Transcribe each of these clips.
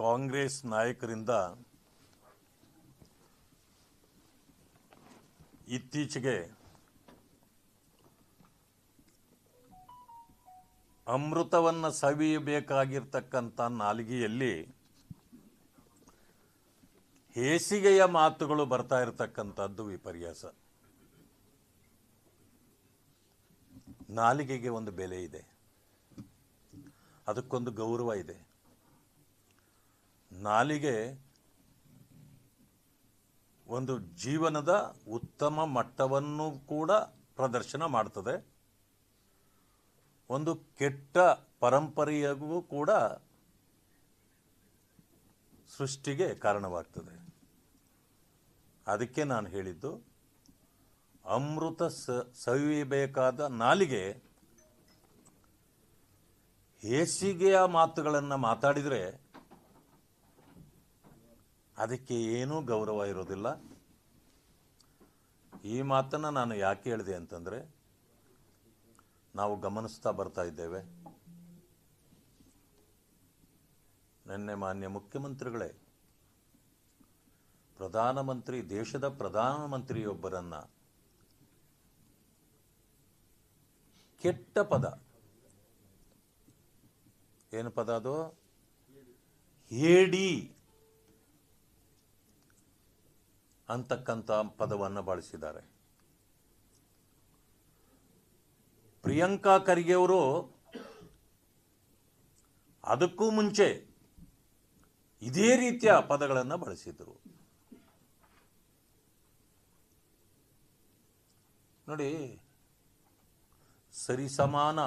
ಕಾಂಗ್ರೆಸ್ ನಾಯಕರಿಂದ ಇತ್ತೀಚೆಗೆ ಅಮೃತವನ್ನು ಸವಿಯಬೇಕಾಗಿರ್ತಕ್ಕಂಥ ನಾಲಿಗೆಯಲ್ಲಿ ಹೇಸಿಗೆಯ ಮಾತುಗಳು ಬರ್ತಾ ಇರತಕ್ಕಂಥದ್ದು ವಿಪರ್ಯಾಸ. ನಾಲಿಗೆಗೆ ಒಂದು ಬೆಲೆ ಇದೆ. ಅದಕ್ಕೊಂದು ಗೌರವ ಇದೆ. ನಾಲಿಗೆ ಒಂದು ಜೀವನದ ಉತ್ತಮ ಮಟ್ಟವನ್ನು ಕೂಡ ಪ್ರದರ್ಶನ ಮಾಡ್ತದೆ. ಒಂದು ಕೆಟ್ಟ ಪರಂಪರೆಯಾಗೂ ಕೂಡ ಸೃಷ್ಟಿಗೆ ಕಾರಣವಾಗ್ತದೆ. ಅದಕ್ಕೆ ನಾನು ಹೇಳಿದ್ದು, ಅಮೃತ ಸವಿಯಬೇಕಾದ ನಾಲಿಗೆ ಹೇಸಿಗೆಯ ಮಾತುಗಳನ್ನು ಮಾತಾಡಿದರೆ ಅದಕ್ಕೆ ಏನೂ ಗೌರವ ಇರೋದಿಲ್ಲ. ಈ ಮಾತನ್ನು ನಾನು ಯಾಕೆ ಹೇಳಿದೆ ಅಂತಂದರೆ, ನಾವು ಗಮನಿಸ್ತಾ ಬರ್ತಾ ಇದ್ದೇವೆ. ನಿನ್ನೆ ಮಾನ್ಯ ಮುಖ್ಯಮಂತ್ರಿಗಳೇ, ಪ್ರಧಾನಮಂತ್ರಿ, ದೇಶದ ಪ್ರಧಾನಮಂತ್ರಿಯೊಬ್ಬರನ್ನು ಕೆಟ್ಟ ಪದ, ಏನು ಪದ ಅದು? ಹೇಡಿ. ಅಂತಕ್ಕಂಥ ಪದವನ್ನು ಬಳಸಿದ್ದಾರೆ. ಪ್ರಿಯಾಂಕಾ ಖರ್ಗೆಯವರು ಅದಕ್ಕೂ ಮುಂಚೆ ಇದೇ ರೀತಿಯ ಪದಗಳನ್ನು ಬಳಸಿದರು. ನೋಡಿ, ಸರಿಸಮಾನ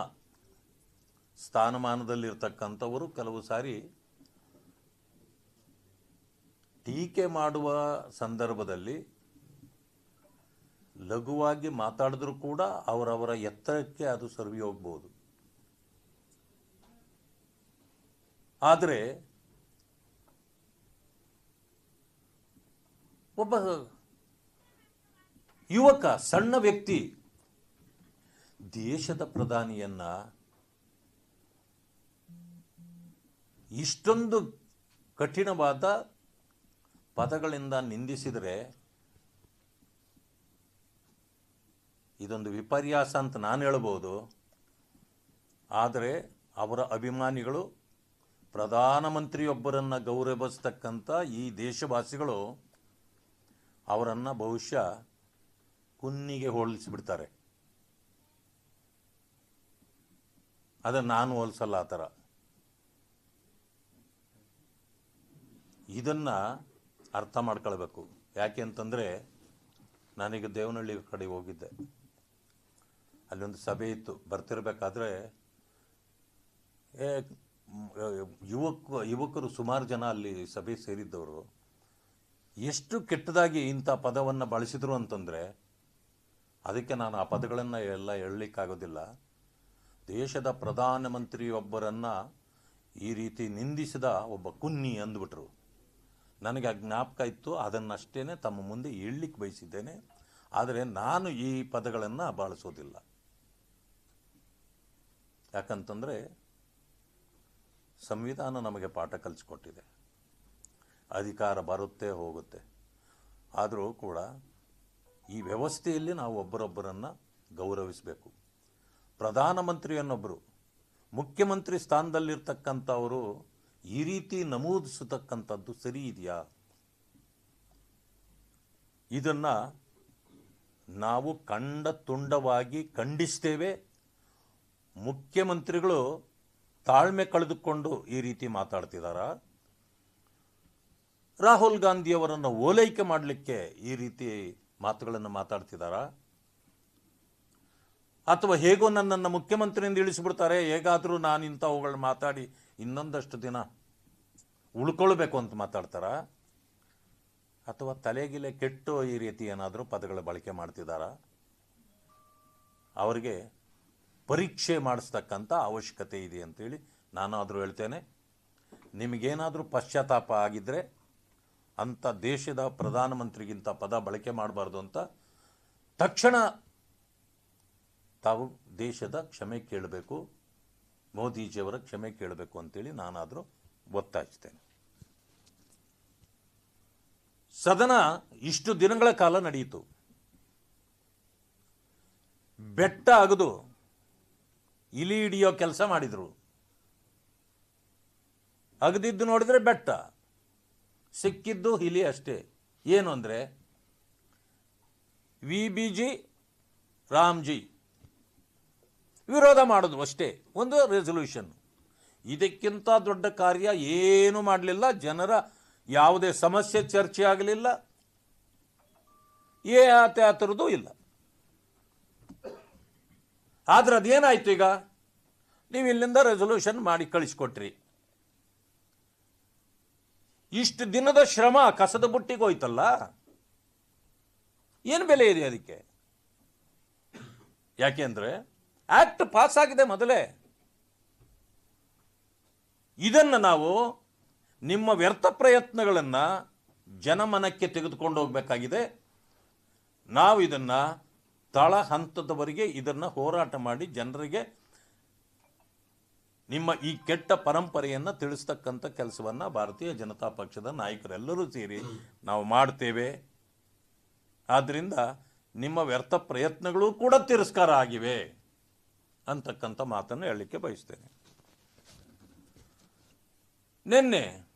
ಸ್ಥಾನಮಾನದಲ್ಲಿರ್ತಕ್ಕಂಥವರು ಕೆಲವು ಸಾರಿ ಟೀಕೆ ಮಾಡುವ ಸಂದರ್ಭದಲ್ಲಿ ಲಘುವಾಗಿ ಮಾತಾಡಿದ್ರೂ ಕೂಡ ಅವರವರ ಎತ್ತರಕ್ಕೆ ಅದು ಸರಿವಿ ಹೋಗ್ಬೋದು ಆದರೆ ಒಬ್ಬ ಯುವಕ, ಸಣ್ಣ ವ್ಯಕ್ತಿ ದೇಶದ ಪ್ರಧಾನಿಯನ್ನ ಇಷ್ಟೊಂದು ಕಠಿಣವಾದ ಪದಗಳಿಂದ ನಿಂದಿಸಿದರೆ ಇದೊಂದು ವಿಪರ್ಯಾಸ ಅಂತ ನಾನು ಹೇಳ್ಬೋದು. ಆದರೆ ಅವರ ಅಭಿಮಾನಿಗಳು ಪ್ರಧಾನಮಂತ್ರಿಯೊಬ್ಬರನ್ನು ಗೌರವಿಸ್ತಕ್ಕಂಥ ಈ ದೇಶವಾಸಿಗಳು ಅವರನ್ನು ಬಹುಶಃ ಕುನ್ನಿಗೆ ಹೋಲಿಸಿಬಿಡ್ತಾರೆ. ಅದನ್ನು ನಾನು ಹೋಲಿಸಲ್ಲ ಆ ಥರ. ಇದನ್ನು ಅರ್ಥ ಮಾಡ್ಕೊಳ್ಬೇಕು. ಯಾಕೆ ಅಂತಂದರೆ ನಾನೀಗ ದೇವನಹಳ್ಳಿ ಕಡೆ ಹೋಗಿದ್ದೆ. ಅಲ್ಲೊಂದು ಸಭೆ ಇತ್ತು. ಬರ್ತಿರ್ಬೇಕಾದ್ರೆ ಯುವಕ, ಯುವಕರು ಸುಮಾರು ಜನ ಅಲ್ಲಿ ಸಭೆ ಸೇರಿದ್ದವರು, ಎಷ್ಟು ಕೆಟ್ಟದಾಗಿ ಇಂಥ ಪದವನ್ನು ಬಳಸಿದ್ರು ಅಂತಂದರೆ, ಅದಕ್ಕೆ ನಾನು ಆ ಪದಗಳನ್ನು ಎಲ್ಲ ಹೇಳಲಿಕ್ಕಾಗೋದಿಲ್ಲ. ದೇಶದ ಪ್ರಧಾನಮಂತ್ರಿಯೊಬ್ಬರನ್ನು ಈ ರೀತಿ ನಿಂದಿಸಿದ ಒಬ್ಬ ಕುನ್ನಿ ಅಂದ್ಬಿಟ್ರು. ನನಗೆ ಆ ಜ್ಞಾಪಕ ಇತ್ತು ಅದನ್ನಷ್ಟೇ ತಮ್ಮ ಮುಂದೆ ಹೇಳಲಿಕ್ಕೆ ಬಯಸಿದ್ದೇನೆ. ಆದರೆ ನಾನು ಈ ಪದಗಳನ್ನು ಬಳಸೋದಿಲ್ಲ. ಯಾಕಂತಂದರೆ ಸಂವಿಧಾನ ನಮಗೆ ಪಾಠ ಕಲಿಸ್ಕೊಟ್ಟಿದೆ. ಅಧಿಕಾರ ಬರುತ್ತೆ, ಹೋಗುತ್ತೆ. ಆದರೂ ಕೂಡ ಈ ವ್ಯವಸ್ಥೆಯಲ್ಲಿ ನಾವು ಒಬ್ಬರೊಬ್ಬರನ್ನು ಗೌರವಿಸಬೇಕು. ಪ್ರಧಾನಮಂತ್ರಿಯನ್ನೊಬ್ಬರು ಮುಖ್ಯಮಂತ್ರಿ ಸ್ಥಾನದಲ್ಲಿರ್ತಕ್ಕಂಥವರು ಈ ರೀತಿ ನಮೂದಿಸತಕ್ಕಂಥದ್ದು ಸರಿ ಇದೆಯಾ? ಇದನ್ನು ನಾವು ಕಂಡ ತುಂಡವಾಗಿ ಖಂಡಿಸ್ತೇವೆ. ಮುಖ್ಯಮಂತ್ರಿಗಳು ತಾಳ್ಮೆ ಕಳೆದುಕೊಂಡು ಈ ರೀತಿ ಮಾತಾಡ್ತಿದ್ದಾರ ರಾಹುಲ್ ಗಾಂಧಿಯವರನ್ನು ಓಲೈಕೆ ಮಾಡಲಿಕ್ಕೆ ಈ ರೀತಿ ಮಾತುಗಳನ್ನು ಮಾತಾಡ್ತಿದ್ದಾರಾ ಅಥವಾ ಹೇಗೋ ನನ್ನನ್ನು ಮುಖ್ಯಮಂತ್ರಿಯಿಂದ ಇಳಿಸಿಬಿಡ್ತಾರೆ, ಹೇಗಾದರೂ ನಾನು ಇಂಥವುಗಳು ಮಾತಾಡಿ ಇನ್ನೊಂದಷ್ಟು ದಿನ ಉಳ್ಕೊಳ್ಬೇಕು ಅಂತ ಮಾತಾಡ್ತಾರ? ಅಥವಾ ತಲೆಗಿಲೆ ಕೆಟ್ಟು ಈ ರೀತಿ ಏನಾದರೂ ಪದಗಳ ಬಳಕೆ ಮಾಡ್ತಿದ್ದಾರಾ ಅವರಿಗೆ ಪರೀಕ್ಷೆ ಮಾಡಿಸ್ತಕ್ಕಂಥ ಅವಶ್ಯಕತೆ ಇದೆ ಅಂತೇಳಿ ನಾನಾದರೂ ಹೇಳ್ತೇನೆ. ನಿಮಗೇನಾದರೂ ಪಶ್ಚಾತ್ತಾಪ ಆಗಿದ್ದರೆ ಅಂಥ ದೇಶದ ಪ್ರಧಾನಮಂತ್ರಿಗಿಂತ ಪದ ಬಳಕೆ ಮಾಡಬಾರ್ದು ಅಂತ ತಕ್ಷಣ ತಾವು ದೇಶದ ಕ್ಷಮೆ ಕೇಳಬೇಕು, ಮೋದಿಜಿಯವರ ಕ್ಷಮೆ ಕೇಳಬೇಕು ಅಂತೇಳಿ ನಾನಾದರೂ ಒತ್ತಾಯಿಸ್ತೇನೆ. ಸದನ ಇಷ್ಟು ದಿನಗಳ ಕಾಲ ನಡೆಯಿತು. ಬೆಟ್ಟ ಅಗದು ಇಲಿ ಹಿಡಿಯೋ ಕೆಲಸ ಮಾಡಿದರು. ಅಗದಿದ್ದು ನೋಡಿದ್ರೆ ಬೆಟ್ಟ, ಸಿಕ್ಕಿದ್ದು ಇಲಿ ಅಷ್ಟೇ. ಏನು ಅಂದರೆ ವಿ ಬಿ ಜಿ ರಾಮ್ಜಿ ವಿರೋಧ ಮಾಡೋದು ಅಷ್ಟೇ, ಒಂದು ರೆಸೊಲ್ಯೂಷನ್ ಇದಕ್ಕಿಂತ ದೊಡ್ಡ ಕಾರ್ಯ ಏನು ಮಾಡಲಿಲ್ಲ. ಜನರ ಯಾವುದೇ ಸಮಸ್ಯೆ, ಚರ್ಚೆ ಆಗಲಿಲ್ಲ. ಏ ಆತ ಆ ಥರದ್ದು ಇಲ್ಲ. ಆದ್ರೆ ಅದೇನಾಯ್ತು ಈಗ? ನೀವು ಇಲ್ಲಿಂದ ರೆಸೊಲ್ಯೂಷನ್ ಮಾಡಿ ಕಳಿಸ್ಕೊಟ್ರಿ. ಇಷ್ಟು ದಿನದ ಶ್ರಮ ಕಸದ ಬುಟ್ಟಿಗೆ ಹೋಯ್ತಲ್ಲ? ಏನು ಬೆಲೆ ಇದೆ ಅದಕ್ಕೆ? ಯಾಕೆಂದ್ರೆ ಆಕ್ಟ್ ಪಾಸ್ ಆಗಿದೆ ಮೊದಲೇ. ಇದನ್ನು ನಾವು ನಿಮ್ಮ ವ್ಯರ್ಥ ಪ್ರಯತ್ನಗಳನ್ನು ಜನಮನಕ್ಕೆ ತೆಗೆದುಕೊಂಡು ಹೋಗಬೇಕಾಗಿದೆ. ನಾವು ಇದನ್ನು ತಳ ಹಂತದವರೆಗೆ ಇದನ್ನು ಹೋರಾಟ ಮಾಡಿ ಜನರಿಗೆ ನಿಮ್ಮ ಈ ಕೆಟ್ಟ ಪರಂಪರೆಯನ್ನು ತಿಳಿಸ್ತಕ್ಕಂಥ ಕೆಲಸವನ್ನು ಭಾರತೀಯ ಜನತಾ ಪಕ್ಷದ ನಾಯಕರೆಲ್ಲರೂ ಸೇರಿ ನಾವು ಮಾಡ್ತೇವೆ. ಆದ್ದರಿಂದ ನಿಮ್ಮ ವ್ಯರ್ಥ ಪ್ರಯತ್ನಗಳು ಕೂಡ ತಿರಸ್ಕಾರ ಆಗಿವೆ ಅಂತಕ್ಕಂಥ ಮಾತನ್ನು ಹೇಳಲಿಕ್ಕೆ ಬಯಸ್ತೇನೆ. ನಿನ್ನೆ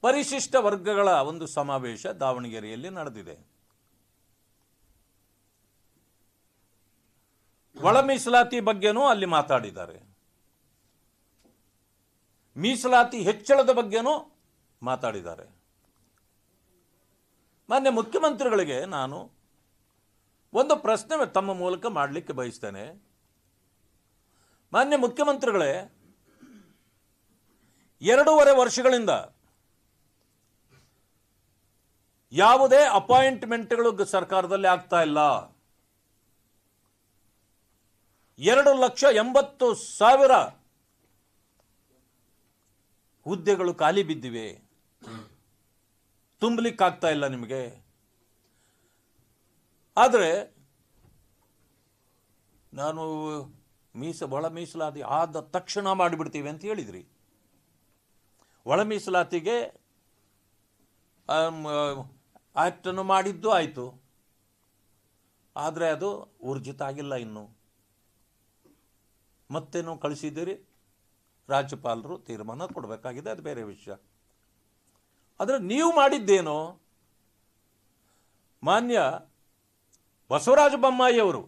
ಪರಿಶಿಷ್ಟ ವರ್ಗಗಳ ಒಂದು ಸಮಾವೇಶ ದಾವಣಗೆರೆಯಲ್ಲಿ ನಡೆದಿದೆ. ಒಳ ಮೀಸಲಾತಿ ಬಗ್ಗೆನೂ ಅಲ್ಲಿ ಮಾತಾಡಿದ್ದಾರೆ. ಮೀಸಲಾತಿ ಹೆಚ್ಚಳದ ಬಗ್ಗೆನೂ ಮಾತಾಡಿದ್ದಾರೆ. ಮಾನ್ಯ ಮುಖ್ಯಮಂತ್ರಿಗಳಿಗೆ ನಾನು ಒಂದು ಪ್ರಶ್ನೆ ತಮ್ಮ ಮೂಲಕ ಮಾಡಲಿಕ್ಕೆ ಬಯಸ್ತೇನೆ. ಮಾನ್ಯ ಮುಖ್ಯಮಂತ್ರಿಗಳೇ ಎರಡೂವರೆ ವರ್ಷಗಳಿಂದ ಯಾವುದೇ ಅಪಾಯಿಂಟ್ಮೆಂಟ್ಗಳು ಸರ್ಕಾರದಲ್ಲಿ ಆಗ್ತಾ ಇಲ್ಲ. ಎರಡು ಲಕ್ಷ ಎಂಬತ್ತು ಸಾವಿರ ಹುದ್ದೆಗಳು ಖಾಲಿ ಬಿದ್ದಿವೆ. ತುಂಬಲಿಕ್ಕಾಗ್ತಾ ಇಲ್ಲ ನಿಮಗೆ. ಆದರೆ ನಾನು ಮೀಸ ಬಹಳ ಮೀಸಲಾತಿ ಆದ ತಕ್ಷಣ ಮಾಡಿಬಿಡ್ತೀವಿ ಅಂತ ಹೇಳಿದ್ರಿ. ಒಳ ಮೀಸಲಾತಿಗೆ ಆ್ಯಕ್ಟನ್ನು ಮಾಡಿದ್ದು ಆಯಿತು. ಆದರೆ ಅದು ಊರ್ಜಿತ ಆಗಿಲ್ಲ ಇನ್ನು. ಮತ್ತೇನು ಕಳಿಸಿದ್ದೀರಿ? ರಾಜ್ಯಪಾಲರು ತೀರ್ಮಾನ ಕೊಡಬೇಕಾಗಿದೆ, ಅದು ಬೇರೆ ವಿಷಯ. ಆದರೆ ನೀವು ಮಾಡಿದ್ದೇನು? ಮಾನ್ಯ ಬಸವರಾಜ ಬೊಮ್ಮಾಯಿಯವರು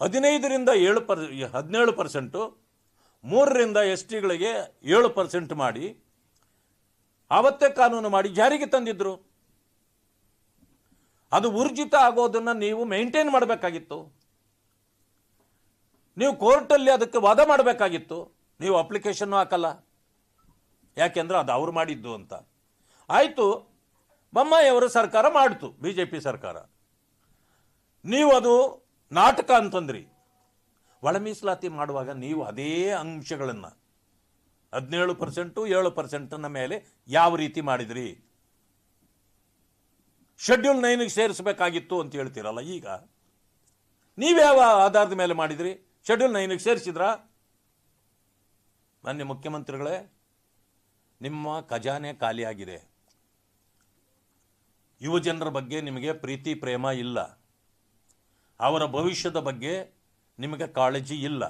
ಹದಿನೈದರಿಂದ ಏಳು ಪರ್ ಹದಿನೇಳು ಪರ್ಸೆಂಟು ಮೂರರಿಂದ ಎಸ್ ಟಿಗಳಿಗೆ ಏಳು ಪರ್ಸೆಂಟ್ ಮಾಡಿ, ಆವತ್ತೇ ಕಾನೂನು ಮಾಡಿ ಜಾರಿಗೆ ತಂದಿದ್ರು. ಅದು ಊರ್ಜಿತ ಆಗೋದನ್ನು ನೀವು ಮೇಂಟೈನ್ ಮಾಡಬೇಕಾಗಿತ್ತು. ನೀವು ಕೋರ್ಟಲ್ಲಿ ಅದಕ್ಕೆ ವಾದ ಮಾಡಬೇಕಾಗಿತ್ತು. ನೀವು ಅಪ್ಲಿಕೇಶನ್ನು ಹಾಕಲ್ಲ. ಯಾಕೆಂದ್ರೆ ಅದು ಅವ್ರು ಮಾಡಿದ್ದು ಅಂತ. ಆಯಿತು ಬೊಮ್ಮಾಯಿಯವರ ಸರ್ಕಾರ ಮಾಡಿತು ಬಿ ಜೆ ಪಿ ಸರ್ಕಾರ. ನೀವು ಅದು ನಾಟಕ ಅಂತಂದ್ರಿ. ಒಳ ಮೀಸಲಾತಿ ಮಾಡುವಾಗ ನೀವು ಅದೇ ಅಂಶಗಳನ್ನು ಹದಿನೇಳು ಪರ್ಸೆಂಟು ಏಳು ಪರ್ಸೆಂಟನ್ನ ಮೇಲೆ ಯಾವ ರೀತಿ ಮಾಡಿದ್ರಿ? ಶೆಡ್ಯೂಲ್ ನೈನಿಗೆ ಸೇರಿಸಬೇಕಾಗಿತ್ತು ಅಂತ ಹೇಳ್ತೀರಲ್ಲ ಈಗ. ನೀವ್ಯಾವ ಆಧಾರದ ಮೇಲೆ ಮಾಡಿದ್ರಿ? ಶೆಡ್ಯೂಲ್ ನೈನಿಗೆ ಸೇರಿಸಿದ್ರಾ? ಮಾನ್ಯ ಮುಖ್ಯಮಂತ್ರಿಗಳೇ, ನಿಮ್ಮ ಖಜಾನೆ ಖಾಲಿಯಾಗಿದೆ ಯುವಜನರ ಬಗ್ಗೆ ನಿಮಗೆ ಪ್ರೀತಿ, ಪ್ರೇಮ ಇಲ್ಲ. ಅವರ ಭವಿಷ್ಯದ ಬಗ್ಗೆ ನಿಮಗೆ ಕಾಳಜಿ ಇಲ್ಲ.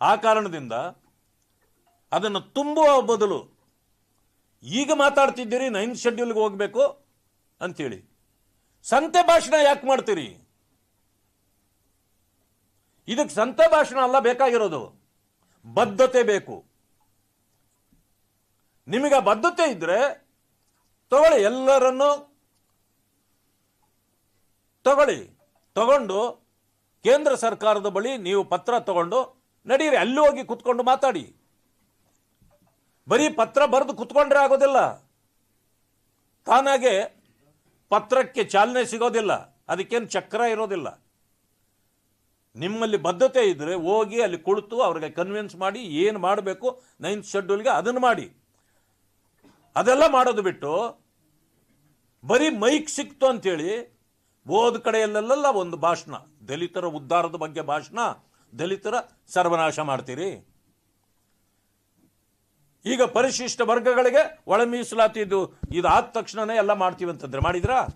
ಆ ಕಾರಣದಿಂದ ಅದನ್ನು ತುಂಬುವ ಬದಲು ಈಗ ಮಾತಾಡ್ತಿದ್ದೀರಿ, ನೈನ್ತ್ ಶೆಡ್ಯೂಲ್ಗೆ ಹೋಗಬೇಕು ಅಂಥೇಳಿ ಸಂತೆ ಭಾಷಣ ಯಾಕೆ ಮಾಡ್ತೀರಿ? ಇದಕ್ಕೆ ಸಂತೆ ಭಾಷಣ ಅಲ್ಲ, ಬೇಕಾಗಿರೋದು. ಬದ್ಧತೆ ಬೇಕು. ನಿಮಗೆ ಬದ್ಧತೆ ಇದ್ರೆ ತಗೊಳ್ಳಿ, ಎಲ್ಲರನ್ನು ತಗೊಳ್ಳಿ, ತಗೊಂಡು ಕೇಂದ್ರ ಸರ್ಕಾರದ ಬಳಿ ನೀವು ಪತ್ರ ತಗೊಂಡು, ನಡೀರಿ, ಅಲ್ಲಿ ಹೋಗಿ ಕುತ್ಕೊಂಡು ಮಾತಾಡಿ. ಬರೀ ಪತ್ರ ಬರೆದು ಕುತ್ಕೊಂಡ್ರೆ ಆಗೋದಿಲ್ಲ. ತಾನಾಗೆ ಪತ್ರಕ್ಕೆ ಚಾಲನೆ ಸಿಗೋದಿಲ್ಲ. ಅದಕ್ಕೇನು ಚಕ್ರ ಇರೋದಿಲ್ಲ. ನಿಮ್ಮಲ್ಲಿ ಬದ್ಧತೆ ಇದ್ದರೆ ಹೋಗಿ ಅಲ್ಲಿ ಕುಳಿತು ಅವ್ರಿಗೆ ಕನ್ವಿನ್ಸ್ ಮಾಡಿ ಏನು ಮಾಡಬೇಕು ನೈನ್ತ್ ಶೆಡ್ಯೂಲ್ಗೆ ಅದನ್ನು ಮಾಡಿ. ಅದೆಲ್ಲ ಮಾಡೋದು ಬಿಟ್ಟು ಬರೀ ಮೈಕ್ ಸಿಕ್ತು ಅಂತೇಳಿ ಹೋದ ಕಡೆಯಲ್ಲೆಲ್ಲ ಒಂದು ಭಾಷಣ. ದಲಿತರ ಉದ್ಧಾರದ ಬಗ್ಗೆ ಭಾಷಣ, ದಲಿತರ ಸರ್ವನಾಶ ಮಾಡ್ತೀರಿ. ಈಗ ಪರಿಶಿಷ್ಟ ವರ್ಗಗಳಿಗೆ ಒಳ ಮೀಸಲಾತಿ ಇದು ಇದಾದ ತಕ್ಷಣನೇ ಎಲ್ಲ ಮಾಡ್ತೀವಿ ಅಂತಂದ್ರೆ ಮಾಡಿದ್ರಾ?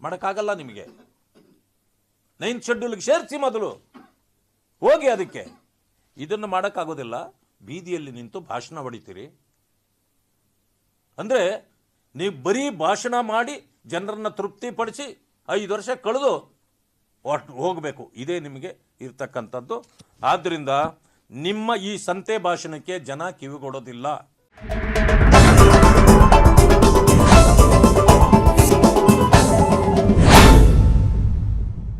ಮಾಡೋಕ್ಕಾಗಲ್ಲ ನಿಮಗೆ. ನೈನ್ತ್ ಶೆಡ್ಯೂಲ್ಗೆ ಸೇರಿಸಿ ಮೊದಲು. ಹೋಗಿ ಅದಕ್ಕೆ. ಇದನ್ನು ಮಾಡೋಕ್ಕಾಗೋದಿಲ್ಲ. ಬೀದಿಯಲ್ಲಿ ನಿಂತು ಭಾಷಣ ಹೊಡಿತೀರಿ. ಅಂದರೆ, ನೀವು ಬರೀ ಭಾಷಣ ಮಾಡಿ ಜನರನ್ನು ತೃಪ್ತಿಪಡಿಸಿ ಐದು ವರ್ಷ ಕಳೆದು ಹೋಗಬೇಕು. ಇದೇ ನಿಮಗೆ ಇರ್ತಕ್ಕಂಥದ್ದು. ಆದ್ದರಿಂದ ನಿಮ್ಮ ಈ ಸಂತೆ ಭಾಷಣಕ್ಕೆ ಜನ ಕಿವಿಗೊಡೋದಿಲ್ಲ.